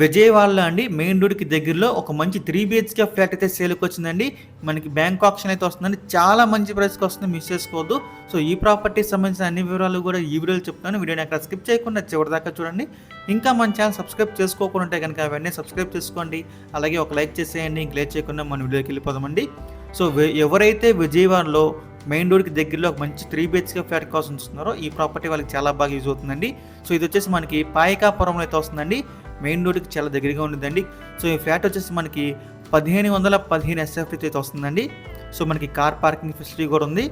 విజయవాడలో అండి మెయిన్ రోడ్కి దగ్గరలో ఒక మంచి త్రీ బిహెచ్కే ఫ్లాట్ అయితే సేల్కి వచ్చిందండి మనకి బ్యాంక్ ఆప్షన్ అయితే వస్తుందండి. చాలా మంచి ప్రైస్కి వస్తుంది మిస్ చేసుకోవద్దు. సో ఈ ప్రాపర్టీకి సంబంధించిన అన్ని వివరాలు కూడా ఈ వీడియోలో చెప్తాను వీడియోని అక్కడ స్కిప్ చేయకుండా చివరి దాకా చూడండి. ఇంకా మన ఛానల్ సబ్స్క్రైబ్ చేసుకోకుండా ఉంటే కనుక అవన్నీ సబ్స్క్రైబ్ చేసుకోండి. అలాగే ఒక లైక్ చేసేయండి. ఇంక లేట్ చేయకుండా మన వీడియోకి వెళ్ళిపోదామండి. సో ఎవరైతే విజయవాడలో మెయిన్ రోడ్కి దగ్గరలో ఒక మంచి త్రీ బిహెచ్కే ఫ్లాట్ కోసం చూస్తున్నారో ఈ ప్రాపర్టీ వాళ్ళకి చాలా బాగా యూజ్ అవుతుందండి. సో ఇది వచ్చేసి మనకి పాయకాపురంలో అయితే వస్తుందండి. మెయిన్ రోడ్కి చాలా దగ్గరగా ఉంటుందండి. సో ఈ ఫ్లాట్ వచ్చేసి మనకి పదిహేను వందల పదిహేను ఎస్ఎఫ్టీ అయితే వస్తుందండి. సో మనకి కార్ పార్కింగ్ ఫెసిలిటీ కూడా ఉంది.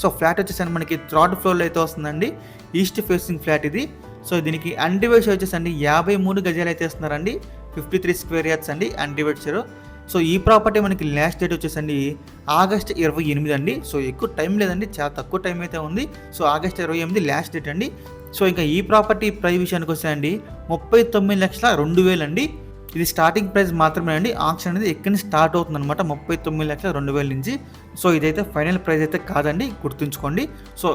సో ఫ్లాట్ వచ్చేసి మనకి థర్డ్ ఫ్లోర్లో అయితే వస్తుందండి. ఈస్ట్ ఫేసింగ్ ఫ్లాట్ ఇది. సో దీనికి అన్డివైడ్ వచ్చేసి అండి యాభై మూడు గజాలు అయితే ఇస్తున్నారండి. ఫిఫ్టీ త్రీ స్క్వేర్ యార్డ్స్ అండి అన్డివైడ్ షేర్ సో ఈ ప్రాపర్టీ మనకి లాస్ట్ డేట్ వచ్చేసండి ఆగస్ట్ ఇరవై ఎనిమిది అండి. సో ఎక్కువ టైం లేదండి. చాలా తక్కువ టైం అయితే ఉంది. సో ఆగస్ట్ ఇరవై ఎనిమిది లాస్ట్ డేట్ అండి. సో ఇంకా ఈ ప్రాపర్టీ ప్రైస్ విషయానికి వస్తే అండి ముప్పై తొమ్మిది లక్షల రెండు వేలు అండి. ఇది స్టార్టింగ్ ప్రైస్ మాత్రమే అండి. ఆక్షన్ అనేది ఎక్కడి నుంచి స్టార్ట్ అవుతుంది అనమాట ముప్పై తొమ్మిది లక్షల రెండు వేల నుంచి. సో ఇదైతే ఫైనల్ ప్రైస్ అయితే కాదండి గుర్తుంచుకోండి. సో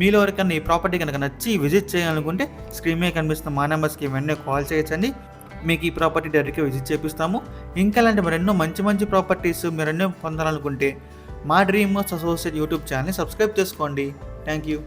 మీలో ఎవరికైనా ఈ ప్రాపర్టీ కనుక నచ్చి విజిట్ చేయాలనుకుంటే స్క్రీన్ మీద కనిపిస్తున్న మా నెంబర్స్కి వెంటనే కాల్ చేయొచ్చండి. మీకు ఈ ప్రాపర్టీ డైరెక్ట్గా విజిట్ చేపిస్తాము. ఇంకా అలాంటి మరెన్నో మంచి మంచి ప్రాపర్టీస్ మీరు ఎన్నో పొందాలనుకుంటే మా డ్రీమ్ అసోసియేట్ యూట్యూబ్ ఛానల్ని సబ్స్క్రైబ్ చేసుకోండి. Thank you